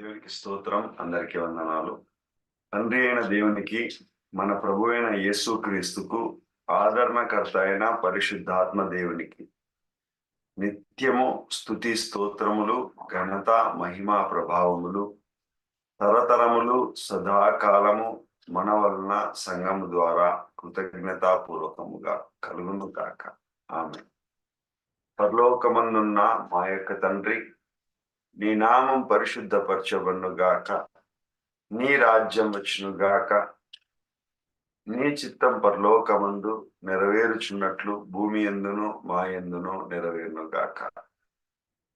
దేవునికి స్తోత్రం. అందరికీ వందనాలు. తండ్రి అయిన దేవునికి మన ప్రభు అయిన యేసు క్రీస్తుకు ఆదరణకర్త అయిన పరిశుద్ధాత్మ దేవునికి నిత్యము స్థుతి స్తోత్రములు ఘనత మహిమా ప్రభావములు తరతరములు సదాకాలము మన వలన సంఘము ద్వారా కృతజ్ఞతాపూర్వకముగా కలుగును కాక ఆమె పరలోకమందున్న మా యొక్క తండ్రి నీ నామం పరిశుద్ధపరచబడునుగాక. నీ రాజ్యం వచ్చునుగాక. నీ చిత్తం పరలోకమందు నెరవేరుచున్నట్లు భూమి ఎందును మా ఎందును నెరవేరునుగాక.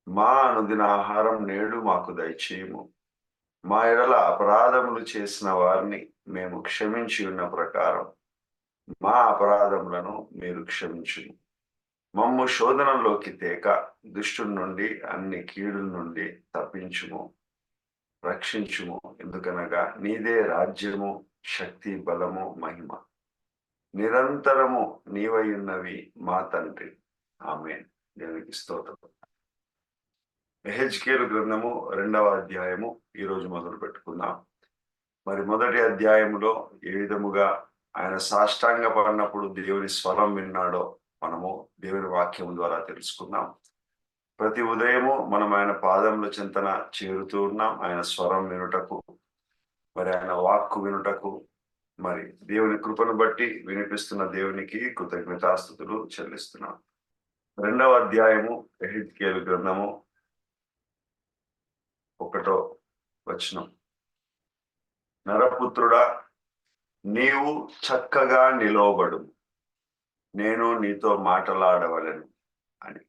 మా అనుదిన ఆహారం నేడు మాకు దయచేయము. మా ఎడల అపరాధములు చేసిన వారిని మేము క్షమించి ఉన్న ప్రకారం మా అపరాధములను మీరు క్షమించును. మమ్ము శోధనలోకి తేక దుష్టుడి నుండి అన్ని కీడుల నుండి తప్పించుము రక్షించుము. ఎందుకనగా నీదే రాజ్యము శక్తి బలము మహిమ. నిరంతరము నీవై ఉన్నవి మా తండ్రి. ఆమె దేవునికి స్తోత్రం. ఎహెచ్కేలు గ్రంథము రెండవ అధ్యాయము ఈరోజు మొదలు పెట్టుకుందాం. మరి మొదటి అధ్యాయములో ఏ విధముగా ఆయన సాష్టాంగ పడినప్పుడు దేవుని స్వరం విన్నాడో మనము దేవుని వాక్యం ద్వారా తెలుసుకుందాం. ప్రతి ఉదయము మనం ఆయన పాదముల చింతన చేరుతూ ఉన్నాం. ఆయన స్వరం వినుటకు మరి ఆయన వాక్కు వినుటకు మరి దేవుని కృపను బట్టి వినిపిస్తున్న దేవునికి కృతజ్ఞతాస్థుతులు చెల్లిస్తున్నాం. రెండవ అధ్యాయము ఎహిత్కేలు గ్రంథము ఒకటో వచనం. నరపుత్రుడా నీవు చక్కగా నిలవబడు నేను నీతో మాట్లాడవలను అని.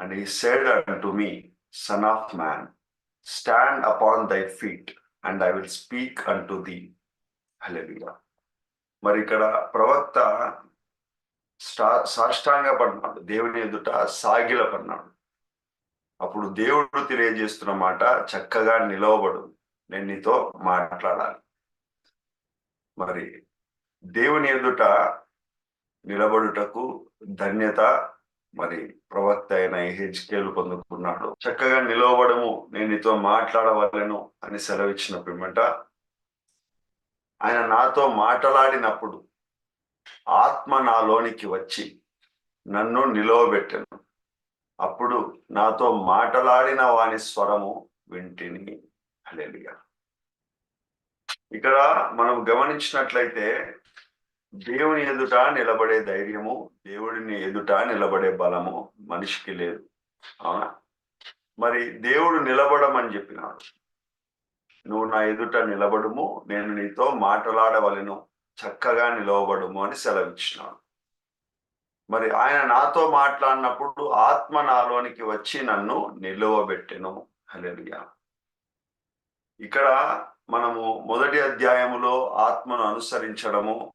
And he said to me son of man stand upon thy feet and I will speak unto the హలెలుగా మరి ఇక్కడ ప్రవక్త స్టా సాష్టాంగ పడినాడు దేవుని ఎదుట సాగిల పడినాడు అప్పుడు దేవుడు తెలియజేస్తున్న మాట చక్కగా నిలవబడు. నేను నీతో మాట్లాడాలి. మరి దేవుని ఎదుట నిలబడుటకు ధన్యత మరి ప్రవక్త అయిన హెచ్కేలు పొందుకున్నాడు. చక్కగా నిలవడము నేను నీతో మాట్లాడవలను అని సెలవిచ్చిన పిమ్మట ఆయన నాతో మాట్లాడినప్పుడు ఆత్మ నాలోనికి వచ్చి నన్ను నిలవబెట్టను. అప్పుడు నాతో మాట్లాడిన వాని స్వరము వింటిని. హలేలిగా ఇక్కడ మనం గమనించినట్లయితే దేవుని ఎదుట నిలబడే ధైర్యము దేవుడిని ఎదుట నిలబడే బలము మనిషికి లేదు. అవునా? మరి దేవుడు నిలబడమని చెప్పినాడు. నువ్వు నా ఎదుట నిలబడుము నేను నీతో మాట్లాడవలను చక్కగా నిలవబడుము అని సెలవిచ్చినాడు. మరి ఆయన నాతో మాట్లాడినప్పుడు ఆత్మ నాలోనికి వచ్చి నన్ను నిలువబెట్టెను. హలెలుగా ఇక్కడ మనము మొదటి అధ్యాయములో ఆత్మను అనుసరించడము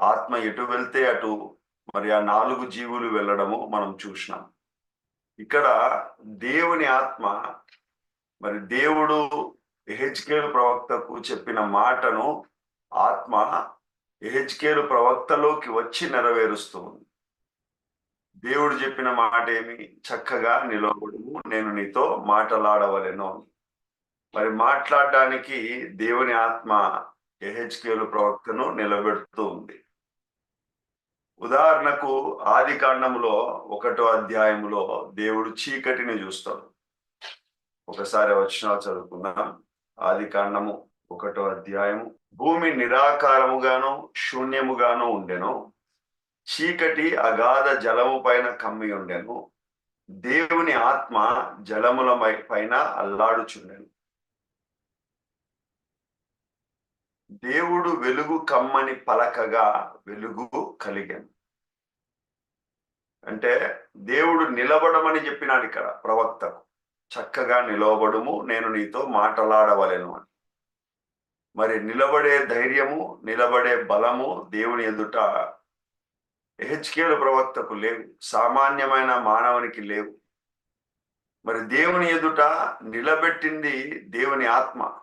ఆత్మ ఎటు వెళ్తే అటు మరి ఆ నాలుగు జీవులు వెళ్ళడము మనం చూసినాం. ఇక్కడ దేవుని ఆత్మ మరి దేవుడు ఎహెచ్కేలు ప్రవక్తకు చెప్పిన మాటను ఆత్మ ఎహెచ్కేలు ప్రవక్తలోకి వచ్చి నెరవేరుస్తుంది దేవుడు చెప్పిన మాట ఏమి? చక్కగా నిలబడము నేను నీతో మాటలాడవలెను. మరి మాట్లాడడానికి దేవుని ఆత్మ ఎహెచ్కేలు ప్రవక్తను నిలబెడుతూ ఉంది. ఉదాహరణకు ఆది కాండములో ఒకటో అధ్యాయములో దేవుడు చీకటిని చూస్తాడు. ఒకసారి వచ్చిన చదువుకుందాం. ఆది కాండము ఒకటో అధ్యాయము. భూమి నిరాకారముగాను శూన్యముగాను ఉండెను. చీకటి అగాధ జలము పైన కమ్మి ఉండెను. దేవుని ఆత్మ జలముల పైన అల్లాడుచుండెను. దేవుడు వెలుగు కమ్మని పలకగా వెలుగు కలిగాను. అంటే దేవుడు నిలబడమని చెప్పినాడు ఇక్కడ ప్రవక్తకు. చక్కగా నిలవబడుము నేను నీతో మాటలాడవలేను అని. మరి నిలబడే ధైర్యము నిలబడే బలము దేవుని ఎదుట హెచ్కేలు ప్రవక్తకు లేవు సామాన్యమైన మానవునికి లేవు. మరి దేవుని ఎదుట నిలబెట్టింది దేవుని ఆత్మ.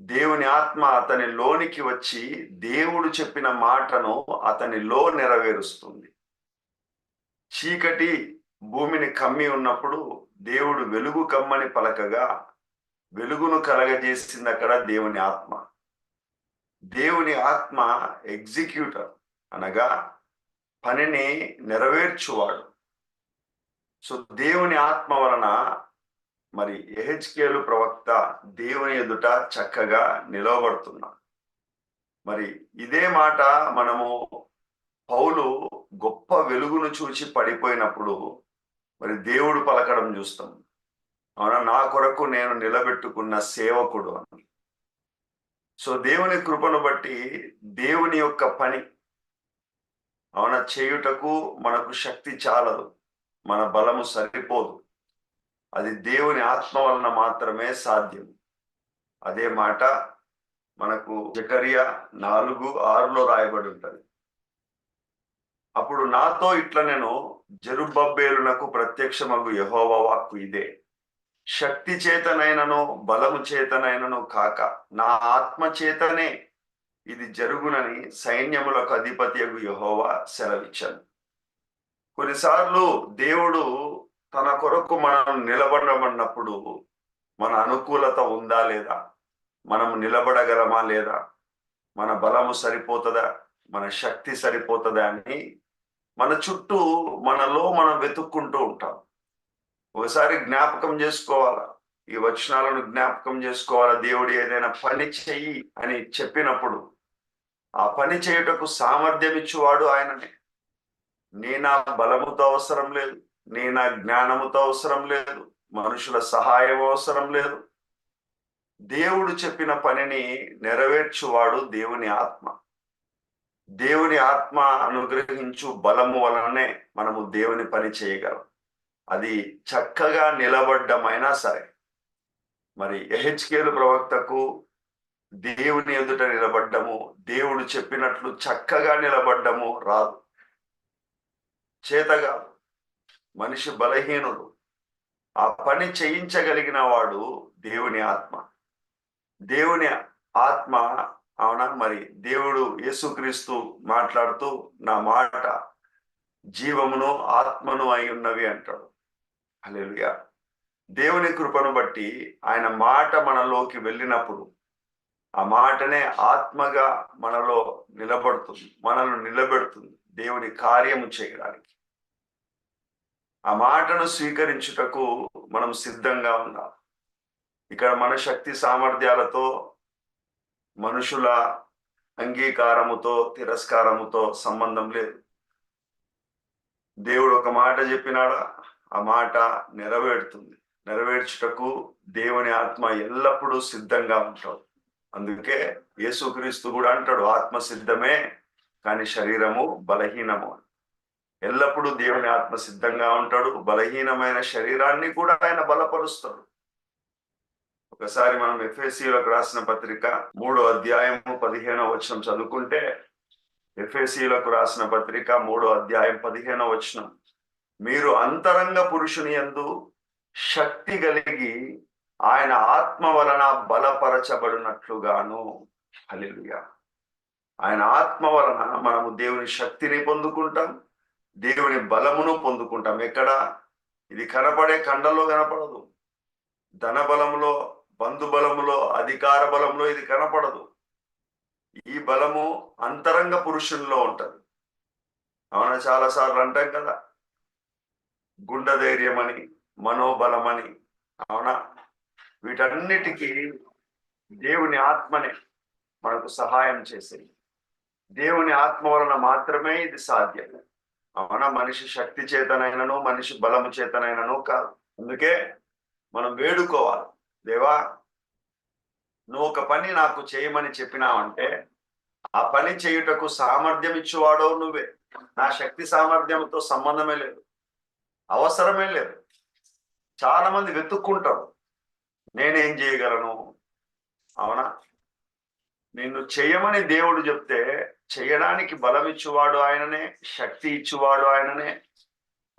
దేవుని ఆత్మ అతని లోనికి వచ్చి దేవుడు చెప్పిన మాటను అతనిలో నెరవేరుస్తుంది. చీకటి భూమిని కమ్మి ఉన్నప్పుడు దేవుడు వెలుగు కమ్మని పలకగా వెలుగును కలగజేసింది అక్కడ దేవుని ఆత్మ. దేవుని ఆత్మ ఎగ్జిక్యూటర్ అనగా పనిని నెరవేర్చువాడు. సో దేవుని ఆత్మ వలన మరి ఎహెచ్కేలు ప్రవక్త దేవుని ఎదుట చక్కగా నిలవబడుతున్నాం మరి ఇదే మాట మనము పౌలు గొప్ప వెలుగును చూచి పడిపోయినప్పుడు మరి దేవుడు పలకడం చూస్తాం. అవునా? నా కొరకు నేను నిలబెట్టుకున్న సేవకుడు అని. సో దేవుని కృపను బట్టి దేవుని యొక్క పని అవునా? చేయుటకు మనకు శక్తి చాలదు. మన బలము సరిపోదు. అది దేవుని ఆత్మ వలన మాత్రమే సాధ్యం. అదే మాట మనకు జకరియా నాలుగు ఆరులో రాయబడి ఉంటుంది. అప్పుడు నాతో ఇట్లా నేను జరుబబ్బేలునకు ప్రత్యక్షమగు యహోవ వాక్కు ఇదే. శక్తి చేతనైనను బలము చేతనైనను కాక నా ఆత్మ చేతనే ఇది జరుగునని సైన్యములకు అధిపతి యహోవా సెలవిచ్చాను. కొన్నిసార్లు దేవుడు తన కొరకు మనం నిలబడమన్నప్పుడు మన అనుకూలత ఉందా లేదా? మనం నిలబడగలమా లేదా? మన బలము సరిపోతుందా? మన శక్తి సరిపోతుందా అని మన చుట్టూ మనలో మనం వెతుక్కుంటూ ఉంటాం. ఒకసారి జ్ఞాపకం చేసుకోవాలా? ఈ వచనాలను జ్ఞాపకం చేసుకోవాలా? దేవుడు ఏదైనా పని చెయ్యి అని చెప్పినప్పుడు ఆ పని చేయుటకు సామర్థ్యం ఇచ్చేవాడు ఆయననే. నీ నా బలముతో అవసరం లేదు. నీ నా జ్ఞానముతో అవసరం లేదు మనుషుల సహాయం అవసరం లేదు. దేవుడు చెప్పిన పనిని నెరవేర్చువాడు దేవుని ఆత్మ. దేవుని ఆత్మ అనుగ్రహించు బలము వలననే మనము దేవుని పని చేయగలం. అది చక్కగా నిలబడ్డమైనా సరే. మరి ఎహెచ్కేలు ప్రవక్తకు దేవుని ఎదుట నిలబడ్డము దేవుడు చెప్పినట్లు చక్కగా నిలబడ్డము రాదు. చేతగా మనిషి బలహీనుడు. ఆ పని చేయించగలిగిన వాడు దేవుని ఆత్మ. దేవుని ఆత్మ అవునా? మరి దేవుడు యేసుక్రీస్తు మాట్లాడుతూ నా మాట జీవమును ఆత్మను అయి ఉన్నవి అంటాడు. అలెలుయా దేవుని కృపను బట్టి ఆయన మాట మనలోకి వెళ్ళినప్పుడు ఆ మాటనే ఆత్మగా మనలో నిలబడుతుంది మనల్ని నిలబెడుతుంది దేవుని కార్యము చేయడానికి. ఆ మాటను స్వీకరించుటకు మనం సిద్ధంగా ఉన్నాం ఇక్కడ మన శక్తి సామర్థ్యాలతో మనుషుల అంగీకారముతో తిరస్కారముతో సంబంధం లేదు. దేవుడు ఒక మాట చెప్పినాడా? ఆ మాట నెరవేరుతుంది. నెరవేర్చుటకు దేవుని ఆత్మ ఎల్లప్పుడూ సిద్ధంగా ఉంటాడు. అందుకే యేసుక్రీస్తు కూడా అంటాడు ఆత్మ సిద్ధమే కానీ శరీరము బలహీనము ఎల్లప్పుడూ దేవుని ఆత్మ సిద్ధంగా ఉంటాడు. బలహీనమైన శరీరాన్ని కూడా ఆయన బలపరుస్తాడు. ఒకసారి మనం ఎఫ్ఎస్సీలకు రాసిన పత్రిక మూడో అధ్యాయము పదిహేనో వచనం చదువుకుంటే ఎఫ్ఎస్సీలకు రాసిన పత్రిక మూడో అధ్యాయం పదిహేనో వచనం మీరు అంతరంగ పురుషుని యందు శక్తి కలిగి ఆయన ఆత్మ వలన బలపరచబడినట్లుగాను. హల్లెలూయా. ఆయన ఆత్మ వలన మనము దేవుని శక్తిని పొందుకుంటాం. దేవుని బలమును పొందుకుంటాం. ఎక్కడ? ఇది కనపడే కండల్లో కనపడదు. ధన బలములో బంధు బలములో అధికార బలంలో ఇది కనపడదు. ఈ బలము అంతరంగ పురుషుల్లో ఉంటుంది. అవునా? చాలా సార్లు అంటాం కదా. గుండె ధైర్యం అని మనోబలమని అవునా? వీటన్నిటికీ దేవుని ఆత్మనే మనకు సహాయం చేసేది. దేవుని ఆత్మ వలన మాత్రమే ఇది సాధ్యం. అవునా? మనిషి శక్తి చేతనైనను మనిషి బలము చేతనైనను కాదు. అందుకే మనం వేడుకోవాలి. దేవా నువ్వు ఒక పని నాకు చేయమని చెప్పినావంటే ఆ పని చేయుటకు సామర్థ్యం ఇచ్చేవాడో నువ్వే. నా శక్తి సామర్థ్యంతో సంబంధమే లేదు. అవసరమే లేదు. చాలా మంది వెతుక్కుంటారు. నేనేం చేయగలను? అవునా? నిన్ను చేయమని దేవుడు చెప్తే చేయడానికి బలం ఇచ్చువాడు ఆయననే శక్తి ఇచ్చువాడు ఆయననే.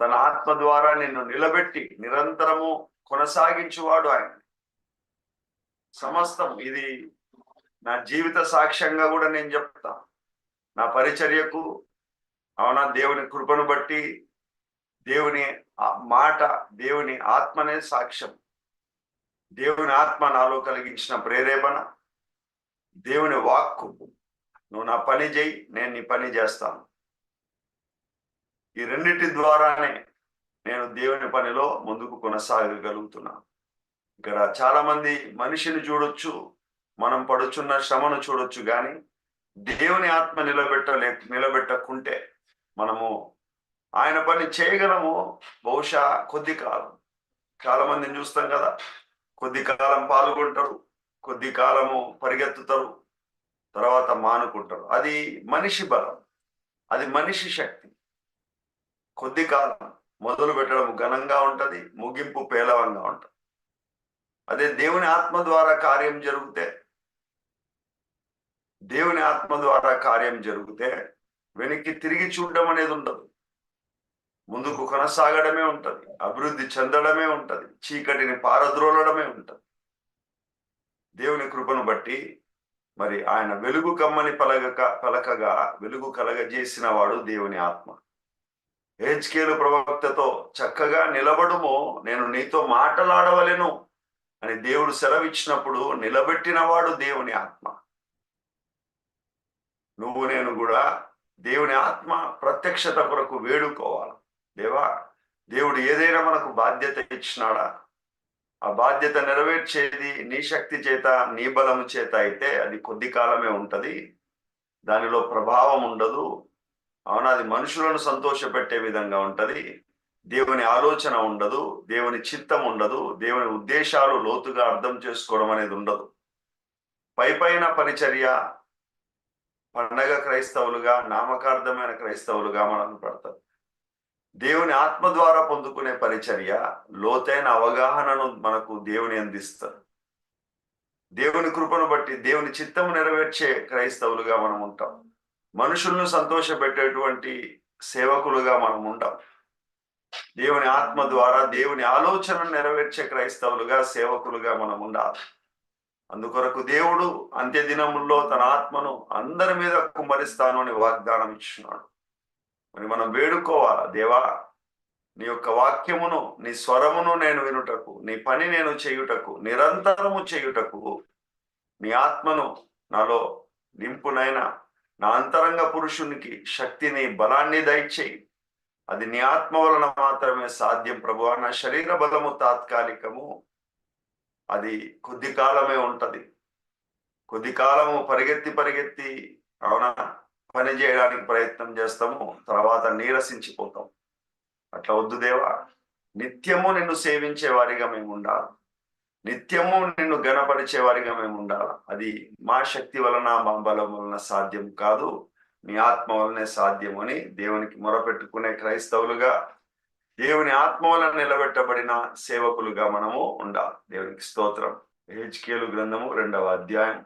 తన ఆత్మ ద్వారా నిన్ను నిలబెట్టి నిరంతరము కొనసాగించువాడు ఆయన. సమస్తం ఇది నా జీవిత సాక్ష్యంగా కూడా నేను చెప్తా. నా పరిచర్యకు అవునా దేవుని కృపను బట్టి దేవుని మాట దేవుని ఆత్మనే సాక్ష్యం. దేవుని ఆత్మ నాలో కలిగించిన ప్రేరేపణ దేవుని వాక్కు నువ్వు నా పని చేయి నేను నీ పని చేస్తాను. ఈ రెండింటి ద్వారానే నేను దేవుని పనిలో ముందుకు కొనసాగగలుగుతున్నాను ఇక్కడ చాలా మంది మనిషిని చూడొచ్చు మనం పడుచున్న శ్రమను చూడొచ్చు కానీ దేవుని ఆత్మ నిలబెట్టలే నిలబెట్టకుంటే మనము ఆయన పని చేయగలము బహుశా కొద్ది కాలం. చాలా మందిని చూస్తాం కదా కొద్ది కాలం పాల్గొంటారు కొద్ది కాలము పరిగెత్తుతారు తర్వాత మానుకుంటారు. అది మనిషి బలం. అది మనిషి శక్తి. కొద్ది కాలం మొదలు పెట్టడం ఘనంగా ఉంటది ముగింపు పేలవంగా ఉంటది. అదే దేవుని ఆత్మ ద్వారా కార్యం జరిగితే దేవుని ఆత్మ ద్వారా కార్యం జరిగితే వెనక్కి తిరిగి చూడడం అనేది ఉండదు. ముందుకు కొనసాగడమే ఉంటది అభివృద్ధి చెందడమే ఉంటది చీకటిని పారద్రోలడమే ఉంటది. దేవుని కృపను బట్టి మరి ఆయన వెలుగు కమ్మని పలగక పలకగా వెలుగు కలగజేసిన వాడు దేవుని ఆత్మ. హెచ్కేలు ప్రవక్తతో చక్కగా నిలబడుము నేను నీతో మాటలాడవలెను అని దేవుడు సెలవిచ్చినప్పుడు నిలబెట్టినవాడు దేవుని ఆత్మ. నువ్వు నేను కూడా దేవుని ఆత్మ ప్రత్యక్షత కొరకు వేడుకోవాలి. దేవా దేవుడు ఏదైనా మనకు బాధ్యత ఇచ్చినాడా? ఆ బాధ్యత నెరవేర్చేది నీ శక్తి చేత నీ బలము చేత అయితే అది కొద్ది కాలమే ఉంటుంది. దానిలో ప్రభావం ఉండదు. అవునా? అది మనుషులను సంతోషపెట్టే విధంగా ఉంటుంది. దేవుని ఆలోచన ఉండదు. దేవుని చిత్తం ఉండదు. దేవుని ఉద్దేశాలు లోతుగా అర్థం చేసుకోవడం అనేది ఉండదు. పై పైన పరిచర్య పండగ క్రైస్తవులుగా నామకార్థమైన క్రైస్తవులుగా మనం పడతారు దేవుని ఆత్మ ద్వారా పొందుకునే పరిచర్య లోతైన అవగాహనను మనకు దేవుని అందిస్తారు దేవుని కృపను బట్టి దేవుని చిత్తము నెరవేర్చే క్రైస్తవులుగా మనం ఉంటాం. మనుషులను సంతోషపెట్టేటువంటి సేవకులుగా మనం ఉంటాం. దేవుని ఆత్మ ద్వారా దేవుని ఆలోచనను నెరవేర్చే క్రైస్తవులుగా సేవకులుగా మనం ఉండాలి. అందుకొరకు దేవుడు అంత్యదినముల్లో తన ఆత్మను అందరి మీద కుమ్మరిస్తాను అని వాగ్దానం ఇచ్చినాడు మరి మనం వేడుకోవాలా. దేవా నీ యొక్క వాక్యమును నీ స్వరమును నేను వినుటకు నీ పని నేను చేయుటకు నిరంతరము చేయుటకు నీ ఆత్మను నాలో నింపునైనా నా అంతరంగ పురుషునికి శక్తిని బలాన్ని దయచేయి. అది నీ ఆత్మ వలన మాత్రమే సాధ్యం ప్రభు. నా శరీర బలము తాత్కాలికము. అది కొద్ది కాలమే ఉంటది. కొద్ది కాలము పరిగెత్తి పరిగెత్తి అవునా? పని చేయడానికి ప్రయత్నం చేస్తాము తర్వాత నీరసించిపోతాం. అట్లా వద్దు దేవా. నిత్యము నిన్ను సేవించే వారిగా మేము ఉండాలి. నిత్యము నిన్ను గణపరిచే వారిగా మేము ఉండాలి. అది మా శక్తి వలన మా బలం వలన సాధ్యం కాదు. మీ ఆత్మ వలనే సాధ్యం అని దేవునికి మొరపెట్టుకునే క్రైస్తవులుగా దేవుని ఆత్మ వలన నిలబెట్టబడిన సేవకులుగా మనము ఉండాలి. దేవునికి స్తోత్రం. హెచ్కేలు గ్రంథము రెండవ అధ్యాయం.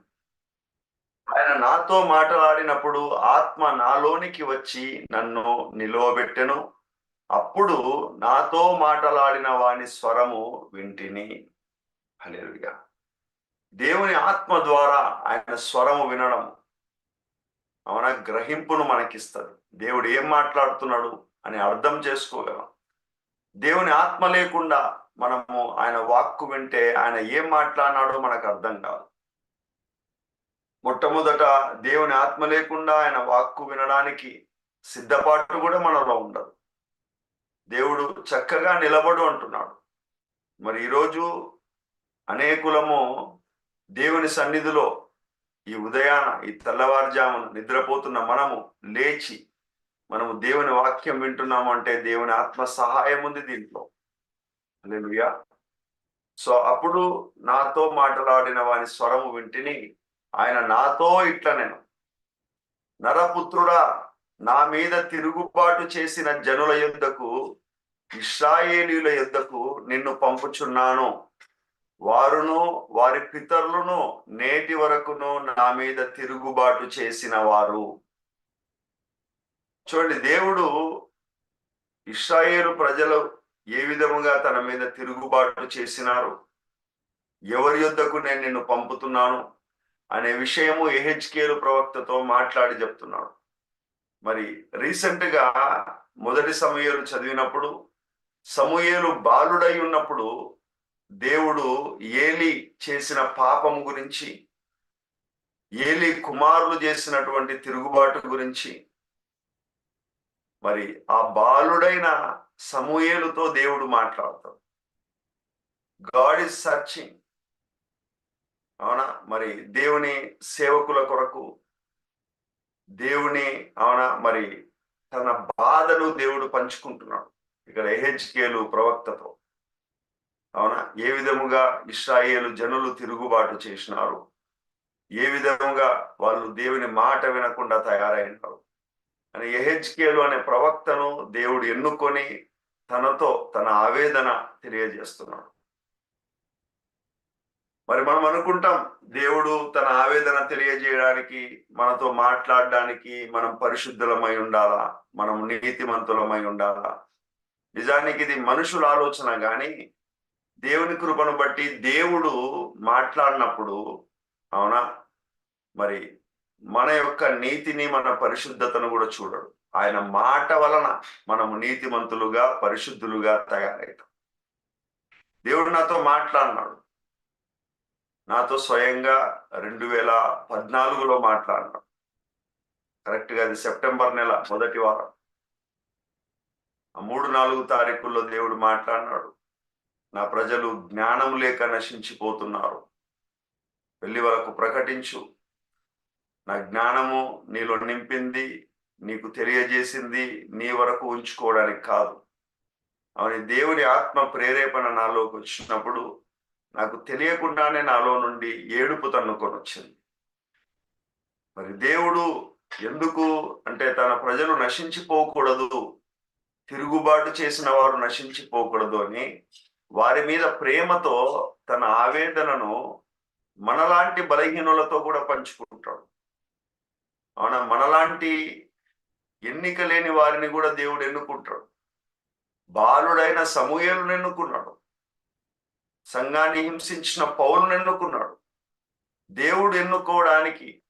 ఆయన నాతో మాట్లాడినప్పుడు ఆత్మ నాలోనికి వచ్చి నన్ను నిలువబెట్టెను. అప్పుడు నాతో మాట్లాడిన వాని స్వరము వింటిని. హల్లెలూయా. దేవుని ఆత్మ ద్వారా ఆయన స్వరము వినడం మన గ్రహింపును మనకిస్తుంది. దేవుడు ఏం మాట్లాడుతున్నాడు అని అర్థం చేసుకోగలం. దేవుని ఆత్మ లేకుండా మనము ఆయన వాక్కు వింటే ఆయన ఏం మాట్లాడినాడో మనకు అర్థం కాదు. మొట్టమొదట దేవుని ఆత్మ లేకుండా ఆయన వాక్కు వినడానికి సిద్ధపాటు కూడా మనలో ఉండదు. దేవుడు చక్కగా నిలబడు అంటున్నాడు. మరి ఈరోజు అనేకులము దేవుని సన్నిధిలో ఈ ఉదయాన ఈ తెల్లవారుజామున నిద్రపోతున్న మనము లేచి మనము దేవుని వాక్యం వింటున్నాము అంటే దేవుని ఆత్మ సహాయం ఉంది దీంట్లో. సో అప్పుడు నాతో మాట్లాడిన వాని స్వరము వింటిని ఆయన నాతో ఇట్ల నేను. నరపుత్రుడా నా మీద తిరుగుబాటు చేసిన జనుల యుద్ధకు ఇస్రాయేలీల యుద్ధకు నిన్ను పంపుచున్నాను. వారును వారి పితరులను నేటి వరకును నా మీద తిరుగుబాటు చేసిన వారు. చూడండి దేవుడు ఇస్రాయేలు ప్రజలు ఏ విధముగా తన మీద తిరుగుబాటు చేసినారు? ఎవరి యుద్ధకు నేను నిన్ను పంపుతున్నాను? అనే విషయము ఏహెచ్కేలు ప్రవక్తతో మాట్లాడి చెప్తున్నాడు. మరి రీసెంట్గా మొదటి సమయాలు చదివినప్పుడు సమూహలు బాలుడై ఉన్నప్పుడు దేవుడు ఏలి చేసిన పాపం గురించి ఏలి కుమారులు చేసినటువంటి తిరుగుబాటు గురించి మరి ఆ బాలుడైన సమూయేలుతో దేవుడు మాట్లాడతాడు. God is searching. అవునా? మరి దేవుని సేవకుల కొరకు దేవుని అవునా? మరి తన బాధను దేవుడు పంచుకుంటున్నాడు. ఇక్కడ ఎహెచ్కేలు ప్రవక్తతో. అవునా? ఏ విధముగా ఇస్రాయేలు జనులు తిరుగుబాటు చేసినారు? ఏ విధముగా వాళ్ళు దేవుని మాట వినకుండా తయారైనారు? అని ఎహెచ్కేలు అనే ప్రవక్తను దేవుడు ఎన్నుకొని తనతో తన ఆవేదన తెలియజేస్తున్నాడు. మరి మనం అనుకుంటాం దేవుడు తన ఆవేదన తెలియజేయడానికి మనతో మాట్లాడడానికి మనం పరిశుద్ధులమై ఉండాలా? మనం నీతిమంతులమై ఉండాలా? నిజానికి ఇది మనుషుల ఆలోచన కానీ దేవుని కృపను బట్టి దేవుడు మాట్లాడినప్పుడు అవునా? మరి మన యొక్క నీతిని మన పరిశుద్ధతను కూడా చూడడు. ఆయన మాట వలన మనము నీతిమంతులుగా పరిశుద్ధులుగా తయారవుతాం. దేవుడు నాతో మాట్లాడినాడు. నాతో స్వయంగా రెండు వేల పద్నాలుగులో మాట్లాడినాడు కరెక్ట్గా అది సెప్టెంబర్ నెల మొదటి వారం. ఆ మూడు నాలుగు తారీఖుల్లో దేవుడు మాట్లాడినాడు. నా ప్రజలు జ్ఞానం లేక నశించిపోతున్నారు. వెళ్ళి వరకు ప్రకటించు. నా జ్ఞానము నీలో నింపింది నీకు తెలియజేసింది నీ వరకు ఉంచుకోవడానికి కాదు. అవని దేవుని ఆత్మ ప్రేరేపణ నాలోకి వచ్చినప్పుడు నాకు తెలియకుండానే నాలో నుండి ఏడుపు తన్నుకొని వచ్చింది మరి దేవుడు ఎందుకు అంటే తన ప్రజలు నశించిపోకూడదు తిరుగుబాటు చేసిన వారు నశించిపోకూడదు అని వారి మీద ప్రేమతో తన ఆవేదనను మనలాంటి బలహీనులతో కూడా పంచుకుంటాడు. అవునా? మనలాంటి ఎన్నిక లేని వారిని కూడా దేవుడు ఎన్నుకుంటాడు. బాలుడైన సమూహలను ఎన్నుకున్నాడు. సంఘాన్ని హింసించిన పౌరుని ఎన్నుకున్నాడు. దేవుడు ఎన్నుకోవడానికి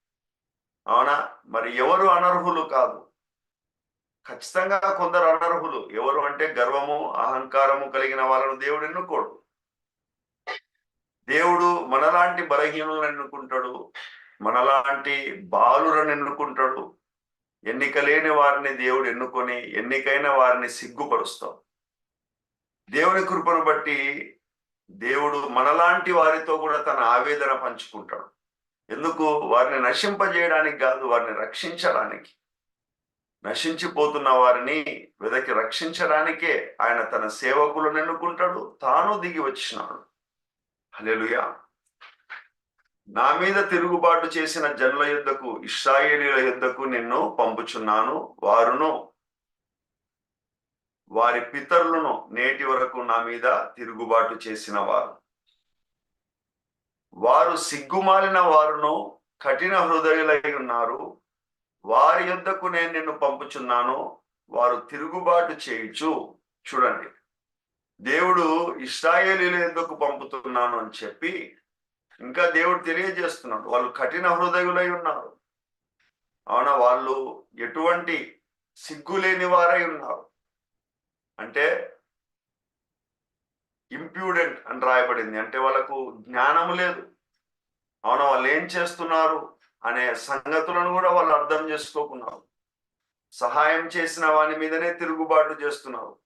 అవునా? మరి ఎవరు అనర్హులు కాదు? ఖచ్చితంగా కొందరు అనర్హులు. ఎవరు అంటే గర్వము అహంకారము కలిగిన వాళ్ళను దేవుడు ఎన్నుకోడు. దేవుడు మనలాంటి బలహీనులను ఎన్నుకుంటాడు. మనలాంటి బాలులను ఎన్నుకుంటాడు. ఎన్నిక లేని వారిని దేవుడు ఎన్నుకొని ఎన్నికైన వారిని సిగ్గుపరుస్తాం దేవుని కృపను బట్టి దేవుడు మనలాంటి వారితో కూడా తన ఆవేదన పంచుకుంటాడు. ఎందుకు? వారిని నశింపజేయడానికి కాదు వారిని రక్షించడానికి. నశించిపోతున్న వారిని వెదకి రక్షించడానికే ఆయన తన సేవకులను ఎన్నుకుంటాడు తాను దిగి వచ్చినాడు. హలెలుయా నా మీద తిరుగుబాటు చేసిన జనుల యుద్ధకు ఇస్రాయేలీల యుద్ధకు నిన్ను పంపుచున్నాను వారును వారి పితరులను నేటి వరకు నా మీద తిరుగుబాటు చేసిన వారు. వారు సిగ్గుమాలిన వారును కఠిన హృదయులై ఉన్నారు. వారి యుద్ధకు నేను నిన్ను పంపుచున్నాను. వారు తిరుగుబాటు చేయొచ్చు చూడండి. దేవుడు ఇస్రాయేలీలు ఎందుకు పంపుతున్నాను అని చెప్పి ఇంకా దేవుడు తెలియజేస్తున్నాడు. వాళ్ళు కఠిన హృదయులై ఉన్నారు. అవునా? వాళ్ళు ఎటువంటి సిగ్గు లేని వారై ఉన్నారు. అంటే ఇంప్యూడెంట్ అని రాయబడింది. అంటే వాళ్ళకు జ్ఞానం లేదు. అవును వాళ్ళు ఏం చేస్తున్నారు అనే సంగతులను కూడా వాళ్ళు అర్థం చేసుకోకున్నారు. సహాయం చేసిన వాని మీదనే తిరుగుబాటు చేస్తున్నారు.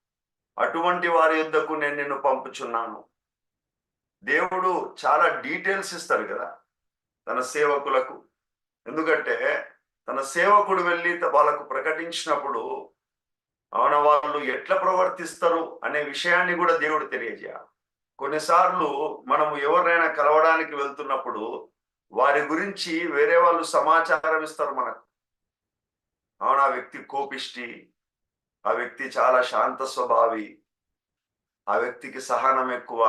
అటువంటి వారి యుద్ధకు నేను నిన్ను పంపుచున్నాను. దేవుడు చాలా డీటెయిల్స్ ఇస్తారు కదా తన సేవకులకు. ఎందుకంటే తన సేవకుడు వెళ్ళి వాళ్ళకు ప్రకటించినప్పుడు అవున వాళ్ళు ఎట్లా ప్రవర్తిస్తారు అనే విషయాన్ని కూడా దేవుడు తెలియజేయాలి కొన్నిసార్లు మనము ఎవరినైనా కలవడానికి వెళ్తున్నప్పుడు వారి గురించి వేరే వాళ్ళు సమాచారం ఇస్తారు మనకు. అవును ఆ వ్యక్తి కోపిష్టి ఆ వ్యక్తి చాలా శాంత స్వభావి ఆ వ్యక్తికి సహనం ఎక్కువ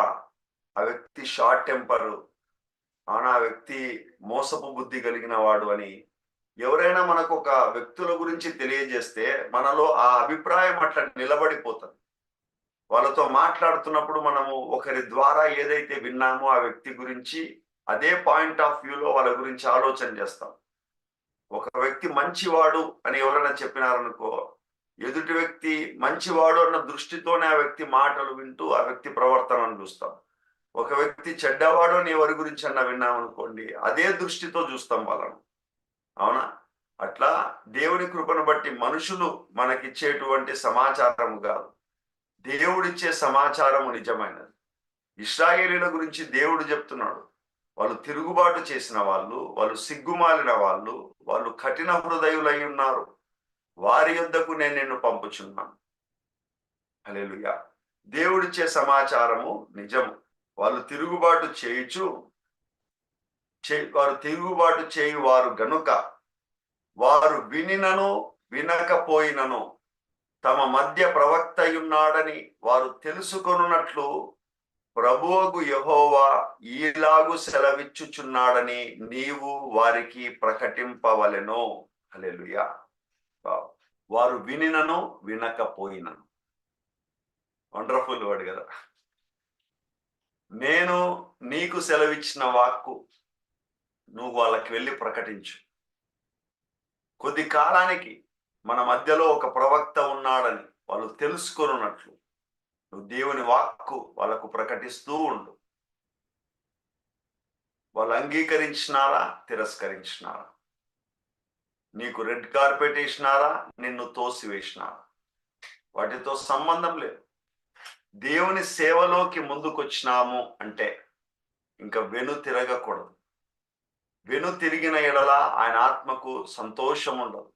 ఆ వ్యక్తి షార్ట్ టెంపర్ అవునా ఆ వ్యక్తి మోసపు బుద్ధి కలిగిన వాడు అని ఎవరైనా మనకు ఒక వ్యక్తుల గురించి తెలియజేస్తే మనలో ఆ అభిప్రాయం అట్లా నిలబడిపోతుంది. వాళ్ళతో మాట్లాడుతున్నప్పుడు మనము ఒకరి ద్వారా ఏదైతే విన్నామో ఆ వ్యక్తి గురించి అదే పాయింట్ ఆఫ్ వ్యూలో వాళ్ళ గురించి ఆలోచన చేస్తాం. ఒక వ్యక్తి మంచివాడు అని ఎవరైనా చెప్పినారనుకో ఎదుటి వ్యక్తి మంచివాడు అన్న దృష్టితోనే ఆ వ్యక్తి మాటలు వింటూ ఆ వ్యక్తి ప్రవర్తనను చూస్తాం. ఒక వ్యక్తి చెడ్డవాడు అని ఎవరి గురించి అన్న విన్నామనుకోండి అదే దృష్టితో చూస్తాం వాళ్ళను. అవునా? అట్లా దేవుని కృపను బట్టి మనుషులు మనకిచ్చేటువంటి సమాచారము కాదు. దేవుడిచ్చే సమాచారము నిజమైనది. ఇస్రాయేలీల గురించి దేవుడు చెప్తున్నాడు. వాళ్ళు తిరుగుబాటు చేసిన వాళ్ళు వాళ్ళు సిగ్గుమాలిన వాళ్ళు వాళ్ళు కఠిన హృదయులై ఉన్నారు. వారి యొద్దకు నేను నిన్ను పంపుచున్నాను. హల్లెలూయా. దేవుడిచ్చే సమాచారము నిజము. వాళ్ళు తిరుగుబాటు చేయుచు వారు తిరుగుబాటు చేయు వారు గనుక వారు వినినను వినకపోయినను తమ మధ్య ప్రవక్తయున్నాడని వారు తెలుసుకొనున్నట్లు ప్రభువగు యహోవా ఈలాగు సెలవిచ్చుచున్నాడని నీవు వారికి ప్రకటింపవలెను. అలెలుయా వారు వినినను వినకపోయినను. వండర్ఫుల్ వర్డ్ కదా. నేను నీకు సెలవిచ్చిన వాక్కు నువ్వు వాళ్ళకి వెళ్ళి ప్రకటించు. కొద్ది కాలానికి మన మధ్యలో ఒక ప్రవక్త ఉన్నాడని వాళ్ళు తెలుసుకున్నట్లు నువ్వు దేవుని వాక్కు వాళ్ళకు ప్రకటిస్తూ ఉండు. వాళ్ళు అంగీకరించినారా? తిరస్కరించినారా? నీకు రెడ్ కార్పెట్ వేసినారా? నిన్ను తోసివేసినారా? వాటితో సంబంధం లేదు. దేవుని సేవలోకి ముందుకొచ్చినాము అంటే ఇంకా వెను తిరగకూడదు. వెను తిరిగిన ఎడల ఆయన ఆత్మకు సంతోషం ఉండదు.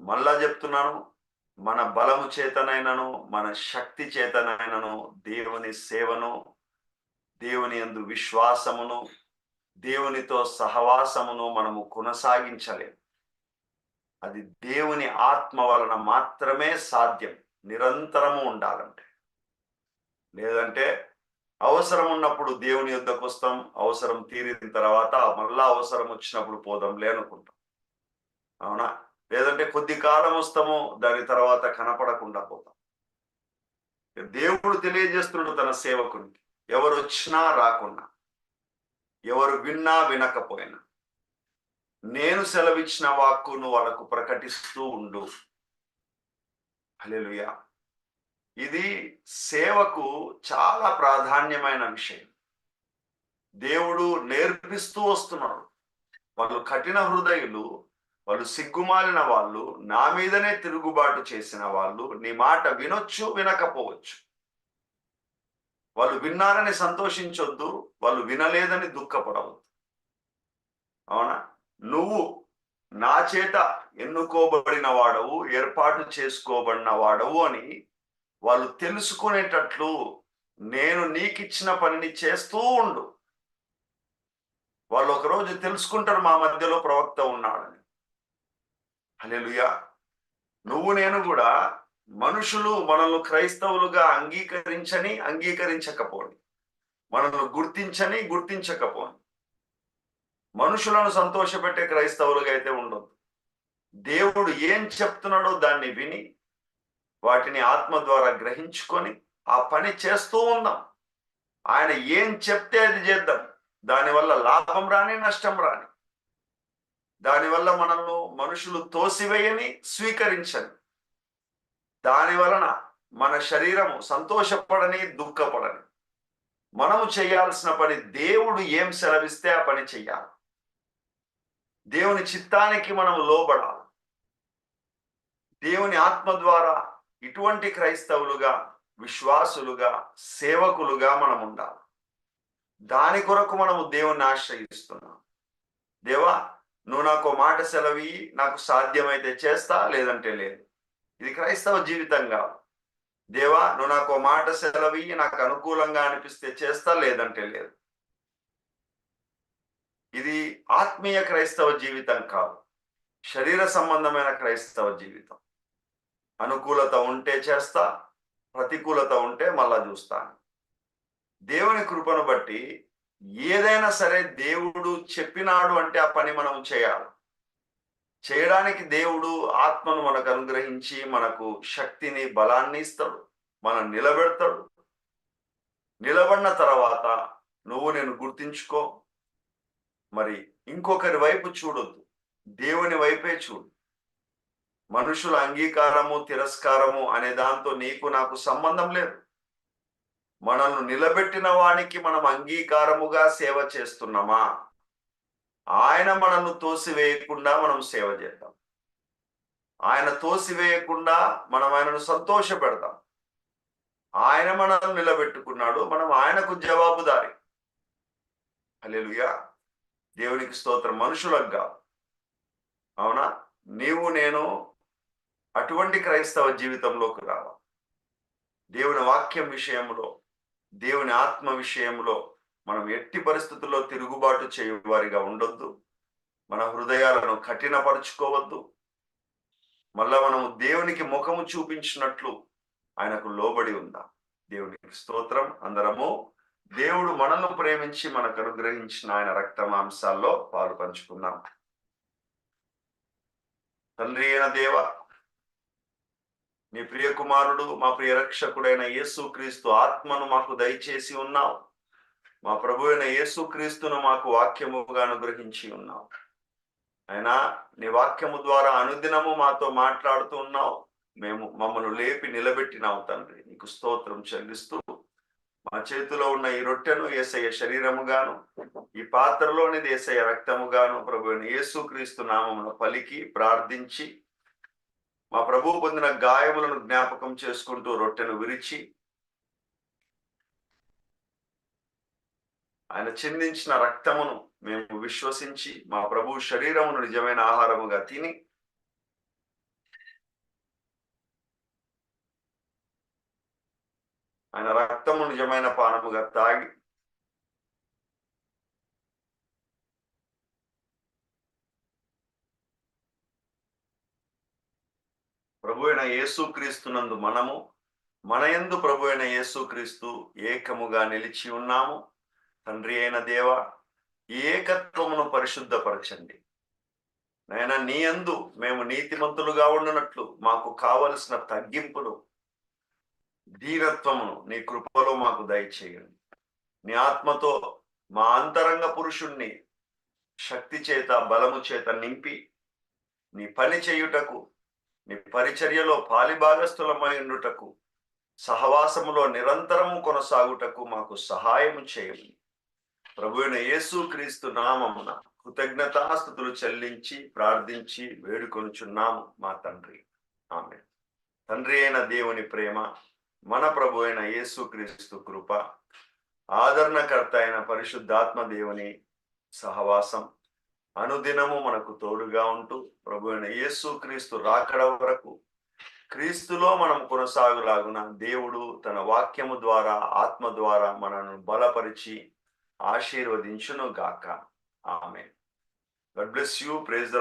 మళ్ళా చెప్తున్నాను మన బలము చేతనైనను మన శక్తి చేతనైనను దేవుని సేవను దేవుని యందు విశ్వాసమును దేవునితో సహవాసమును మనము కొనసాగించలేము అది దేవుని ఆత్మ వలన మాత్రమే సాధ్యం నిరంతరము ఉండాలంటే. లేదంటే అవసరం ఉన్నప్పుడు దేవుని యుద్ధకు వస్తాం అవసరం తీరిన తర్వాత మళ్ళా అవసరం వచ్చినప్పుడు పోదాంలే అనుకుంటాం. అవునా? లేదంటే కొద్ది కాలం వస్తాము దాని తర్వాత కనపడకుండా పోతాం. దేవుడు తెలియజేస్తున్నాడు తన సేవకునికి ఎవరు వచ్చినా రాకున్నా ఎవరు విన్నా వినకపోయినా. నేను సెలవిచ్చిన వాక్కును వాళ్ళకు ప్రకటిస్తూ ఉండు. హల్లెలూయా. ఇది సేవకు చాలా ప్రాధాన్యమైన విషయం. దేవుడు నేర్పిస్తూ వస్తున్నాడు వాళ్ళు కఠిన హృదయులు వాళ్ళు సిగ్గుమాలిన వాళ్ళు నా మీదనే తిరుగుబాటు చేసిన వాళ్ళు నీ మాట వినొచ్చు వినకపోవచ్చు. వాళ్ళు విన్నారని సంతోషించొద్దు వాళ్ళు వినలేదని దుఃఖపడవద్దు. అవునా? నువ్వు నా చేత ఎన్నుకోబడిన వాడవు ఏర్పాటు చేసుకోబడిన వాడవు అని వాళ్ళు తెలుసుకునేటట్లు నేను నీకిచ్చిన పనిని చేస్తూ ఉండు. వాళ్ళు ఒకరోజు తెలుసుకుంటారు మా మధ్యలో ప్రవక్త ఉన్నాడని. హల్లెలూయా. నువ్వు నేను కూడా మనుషులు మనల్ని క్రైస్తవులుగా అంగీకరించని అంగీకరించకపోండి మనల్ని గుర్తించని గుర్తించకపోండి మనుషులను సంతోషపెట్టే క్రైస్తవులుగా అయితే ఉండదు దేవుడు ఏం చెప్తున్నాడో దాన్ని విని వాటిని ఆత్మ ద్వారా గ్రహించుకొని ఆ పని చేస్తూ ఉందాం. ఆయన ఏం చెప్తే అది చేద్దాం. దానివల్ల లాభం రాని నష్టం రాని. దానివల్ల మనల్ని మనుషులు తోసివేయని స్వీకరించని. దాని వలన మన శరీరము సంతోషపడని దుఃఖపడని. మనము చేయాల్సిన పని దేవుడు ఏం సెలవిస్తే ఆ పని చెయ్యాలి దేవుని చిత్తానికి మనం లోబడాలి. దేవుని ఆత్మ ద్వారా ఇటువంటి క్రైస్తవులుగా విశ్వాసులుగా సేవకులుగా మనం ఉండాలి. దాని కొరకు మనము దేవుణ్ణి ఆశ్రయిస్తున్నాం. దేవా నువ్వు నాకు మాట సెలవి నాకు సాధ్యమైతే చేస్తా లేదంటే లేదు. ఇది క్రైస్తవ జీవితం కాదు. దేవా నువ్వు నాకు మాట సెలవి నాకు అనుకూలంగా అనిపిస్తే చేస్తా లేదంటే లేదు. ఇది ఆత్మీయ క్రైస్తవ జీవితం కాదు. శరీర సంబంధమైన క్రైస్తవ జీవితం. అనుకూలత ఉంటే చేస్తా ప్రతికూలత ఉంటే మళ్ళా చూస్తాను దేవుని కృపను బట్టి ఏదైనా సరే దేవుడు చెప్పినాడు అంటే ఆ పని మనం చేయాలి. చేయడానికి దేవుడు ఆత్మను మనకు అనుగ్రహించి మనకు శక్తిని బలాన్ని ఇస్తాడు. మనం నిలబెడతాడు. నిలబడిన తర్వాత నువ్వు నేను గుర్తించుకో. మరి ఇంకొకరి వైపు చూడొద్దు. దేవుని వైపే చూడు. మనుషుల అంగీకారము తిరస్కారము అనే దాంతో నీకు నాకు సంబంధం లేదు. మనల్ని నిలబెట్టిన వానికి మనం అంగీకారముగా సేవ చేస్తున్నామా? ఆయన మనల్ని తోసివేయకుండా మనం సేవ చేద్దాం. ఆయన తోసివేయకుండా మనం ఆయనను సంతోష పెడతాం ఆయన మనల్ని నిలబెట్టుకున్నాడు మనం ఆయనకు జవాబుదారి. హల్లెలూయా! దేవునికి స్తోత్రం. మనుషులకు కాదు. అవునా? నీవు నేను అటువంటి క్రైస్తవ జీవితంలోకి రావాలి. దేవుని వాక్యం విషయంలో దేవుని ఆత్మ విషయంలో మనం ఎట్టి పరిస్థితుల్లో తిరుగుబాటు చేయవారిగా ఉండొద్దు. మన హృదయాలను కఠినపరుచుకోవద్దు. మళ్ళా మనము దేవునికి ముఖము చూపించినట్లు ఆయనకు లోబడి ఉందాం. దేవునికి స్తోత్రం. అందరము దేవుడు మనల్ని ప్రేమించి మనకు అనుగ్రహించిన ఆయన రక్త మాంసాల్లో పాలు పంచుకున్నాం తండ్రి అయిన దేవ నీ ప్రియ కుమారుడు మా ప్రియ రక్షకుడైన యేసు క్రీస్తు ఆత్మను మాకు దయచేసి ఉన్నావు. మా ప్రభు అయిన యేసు క్రీస్తును మాకు వాక్యముగా అనుగ్రహించి ఉన్నావు. అయినా నీ వాక్యము ద్వారా అనుదినము మాతో మాట్లాడుతూ ఉన్నావు. మేము మమ్మల్ని లేపి నిలబెట్టినావు తండ్రి. నీకు స్తోత్రం చెల్లిస్తూ మా చేతిలో ఉన్న ఈ రొట్టెను ఏసయ్య శరీరముగాను ఈ పాత్రలోనిది ఏసయ్య రక్తముగాను ప్రభు యేసుక్రీస్తు నామమును పలికి ప్రార్థించి మా ప్రభువు పొందిన గాయములను జ్ఞాపకం చేసుకుంటూ రొట్టెను విరిచి ఆయన చిందించిన రక్తమును మేము విశ్వసించి మా ప్రభు శరీరమును నిజమైన ఆహారముగా తిని ఆయన రక్తము నిజమైన పానముగా తాగి ప్రభు అయిన యేసుక్రీస్తునందు మనము మన యందు ప్రభు అయిన యేసుక్రీస్తు ఏకముగా నిలిచి ఉన్నాము. తండ్రి అయిన దేవ ఏకత్వమును పరిశుద్ధపరచండి. నాయన నీ యందు మేము నీతిమంతులుగా ఉండనట్లు మాకు కావలసిన తగ్గింపును ధీరత్వమును నీ కృపలో మాకు దయచేయండి. నీ ఆత్మతో మా అంతరంగ పురుషుణ్ణి శక్తి చేత బలము చేత నింపి నీ పని చేయుటకు నీ పరిచర్యలో పాలిభాగస్థులమై ఉండుటకు సహవాసములో నిరంతరము కొనసాగుటకు మాకు సహాయం చేయండి ప్రభు అయిన యేసు క్రీస్తు నామమున కృతజ్ఞతాస్థుతులు చెల్లించి ప్రార్థించి వేడుకొనుచున్నాము మా తండ్రి. ఆమె తండ్రి అయిన దేవుని ప్రేమ మన ప్రభు అయిన యేసు క్రీస్తు కృప ఆదరణకర్త అయిన పరిశుద్ధాత్మ దేవుని సహవాసం అనుదినము మనకు తోడుగా ఉంటూ ప్రభు అయిన యేసు క్రీస్తు రాకడ వరకు క్రీస్తులో మనం కొనసాగులాగున దేవుడు తన వాక్యము ద్వారా ఆత్మ ద్వారా మనను బలపరిచి ఆశీర్వదించును గాక ఆమె God bless you. Praise the